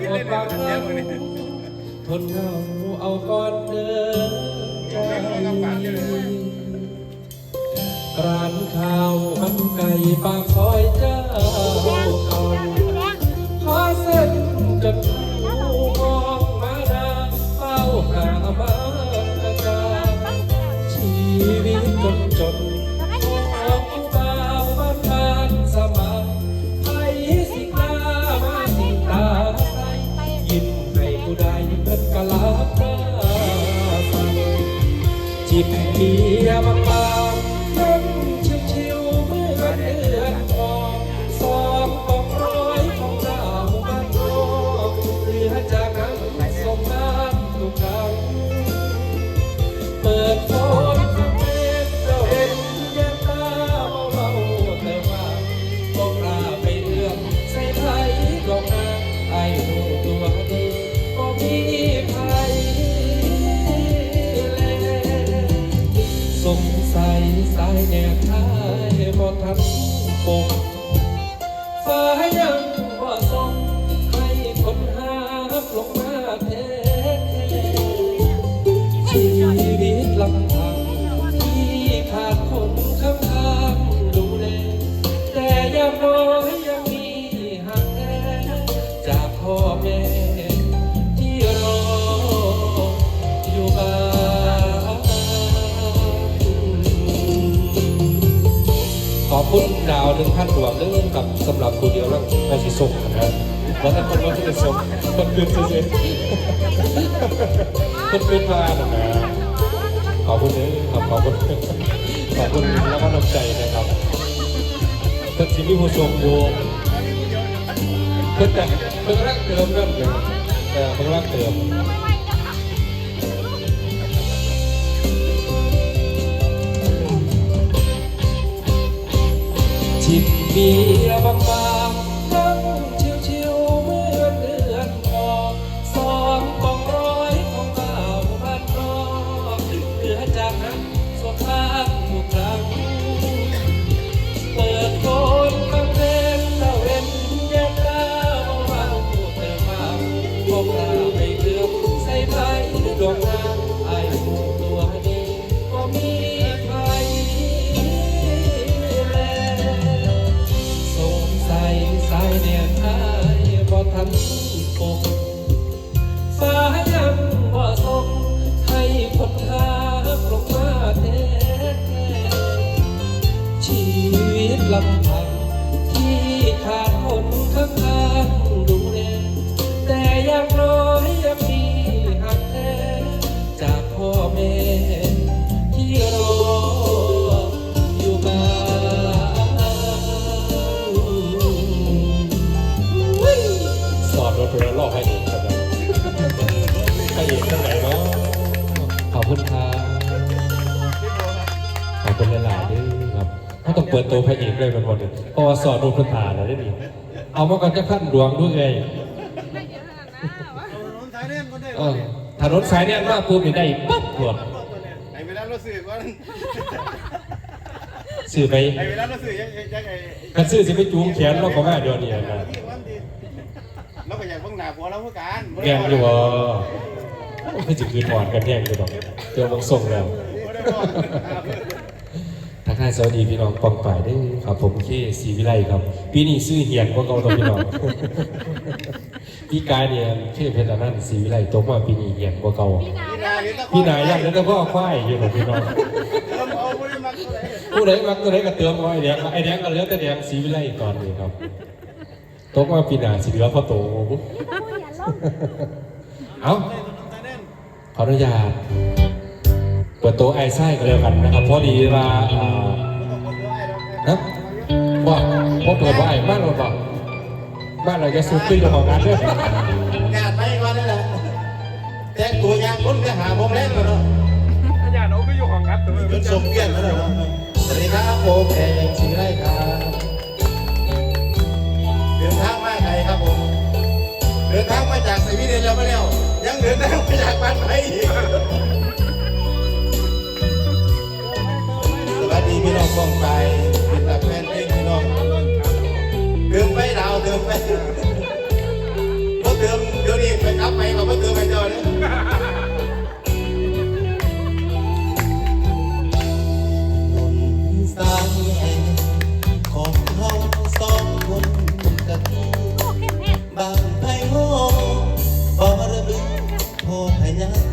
ยังหมดบางครั้งทนเหงาเอาก่อนเดินใจร้านข้าวมันไก่ปากซอยเจ้าาวหนึ่งพันดวงเด้อกับสำหรับผู้เดียวแล้วเราสิส่งนะครับว่าท่าคนว่าที่จะส่งคนคืนเสียคนคืนมาหนะขอบคุณเด้อครับขอบคุณขอบคุณแล้วก็น้ำใจนะครับเพื่อนที่มีผู้ชมอยู่เพื่อนแต่เพื่อนรักเติมเริ่มเลยเออเพื่อนรักเติม จิ เปิดตัวพระเอกเลยมันวันนี้เพราะว่าสอนรูปพื้นฐานแล้วได้ดีเอามาก่อนจะขั้นดวงด้วยไงสายเล่นก็ได้เออถนนสายเนี่ยว่าปุ๊บนี่ได้ปั๊บหลดไอ้เวลาเราสื่อก็สื่อไปไอ้เวลาเราสื่อยังยังไอ้กันซื้อสิไปจูงแขนเราก็มาเดียวนี้นะที่วันดีเราก็อยากเพิ่งหนาผัวเราเพื่อการแกงอยู่บ่คือจะคืนหอนกันแย่งอยู่ดอกเดี๋ยวมองส่งแล้ว ทักทาสวัสดีพี่น้องปองป่ายด้วยครับ ผมเคศรีวิไลครับปีนี้ซื้อเหียนกว่าเก่าตัวพี่น้องพี่กายเนี่ยเคเพชรนันต์ศรีวิไลตกมาปีนี้เหียนกว่าเก่าพี่นายยังแล้วก็ควายอยู่หรอกพี่น้องเริ่มเอาไม่ได้มักเลยผู้ใดมักตัวใดก็เติมเอาไอ้แดงไอ้แดงก็เลือแต่แดงสีวิไลตอนนี้ครับตกมาปีหน้าสิเหลือพ่อโตเอาขออนุญาต เปิดโต๊ะไอ้ไส้กันแล้วกันนะครับเพราะดีว่าอ่านะว่าพอเปิดว่าไอ้บ้านเราบอกบ้านเราจะสู้ขึ้นกับของงานด้วยงานไม่ก็ได้แหละแต่ตัวยางคนก็หาผมเล่นแล้วเนาะอย่าโน้ก็อยู่ของงัดตัวจนสมเกียรติแล้วเนาะสวัสดีครับผมเองสีไรครับเดินทางมาไกลครับผมเดินทางมาจากสวีเดนแล้วมาแล้วยังเดินทางมาจากบ้านไท นี้พี่น้องกองไปเป็นแต่แฟนเพลงพี่น้องเดิมไปดาวเดิมไปพวกเดิมเดี๋ยวนี้ไปกลับไปกับพวกเดิมไปจอเยายแห่เขาอนบางไพ่โฮบอรบิโพพยั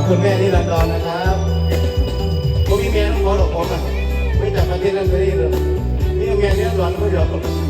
อบคุณแม่ที่รันดอนนะครับผมมีแม่ต้องขอหลบผมอะไม่จากประเทศนั้นประเทเลยนี่แม่เนี่ยร้อนก็เยอม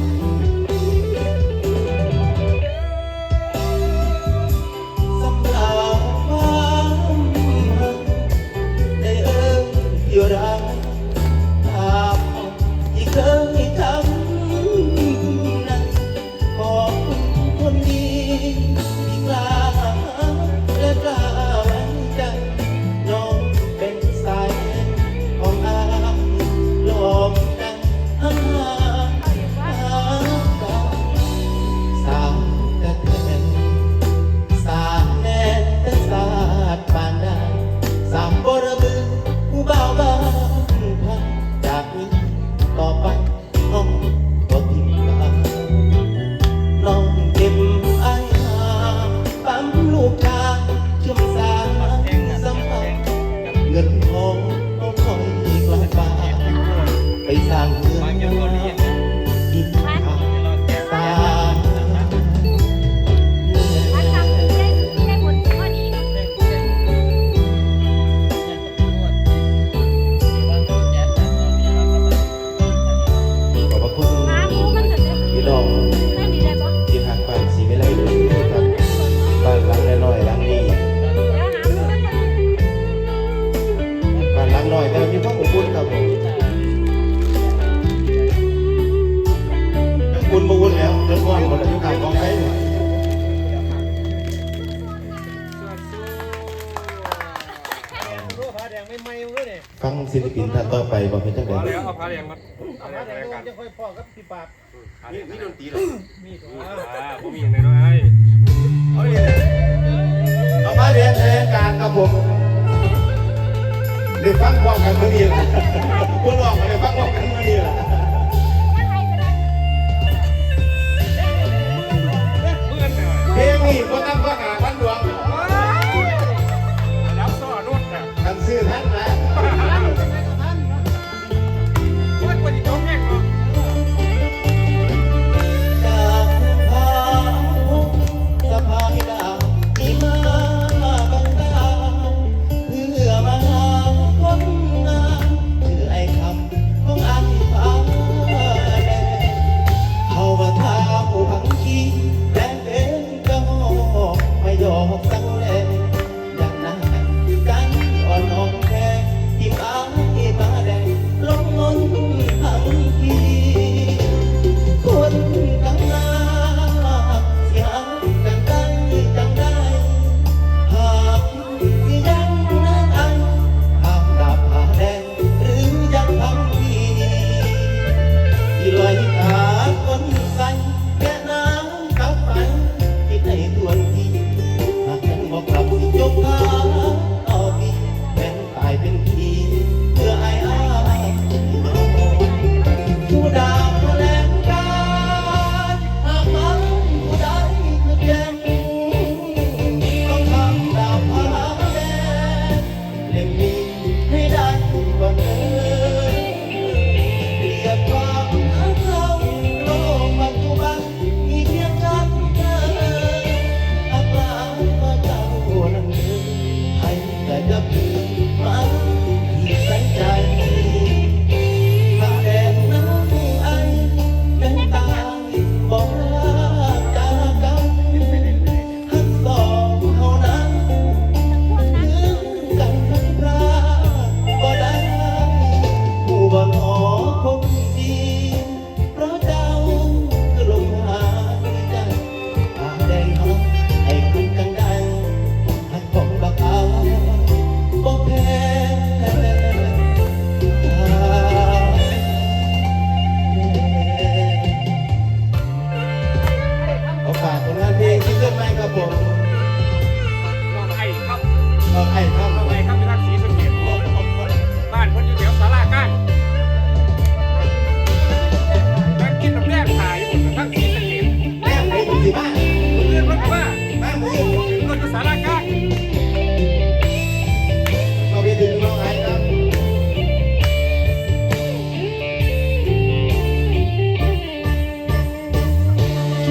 งไม่ไฟังศิลปินท่านต่อไปว่าเป็นจังไดเอาแล้วเอาผ้าแดงมาเอาผ้าแดงมาจะค่อยพอกับพี่ปากนี่นี่ดนตรีหรอมีอ่าบ่มีอย่างไรน้อยเอาเลยเอาผ้าแดงแทนการครับผมได้ฟังความกันมื่อนี้ล่ะผู้ร้องได้ฟังความกันเมื่อนี้ล่ะเพลงนี้ก็ตั้งว่าหาพันดวง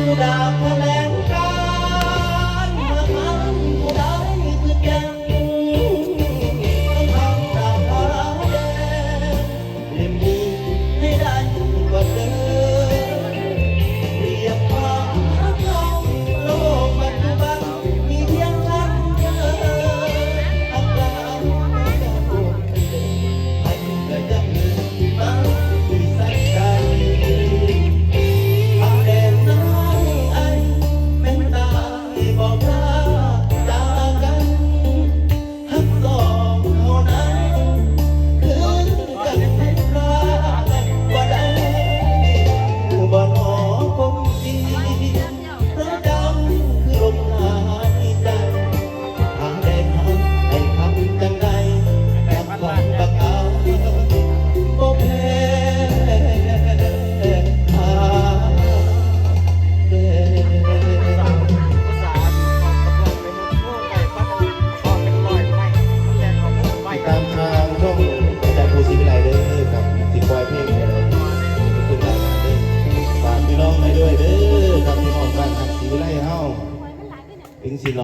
ชูด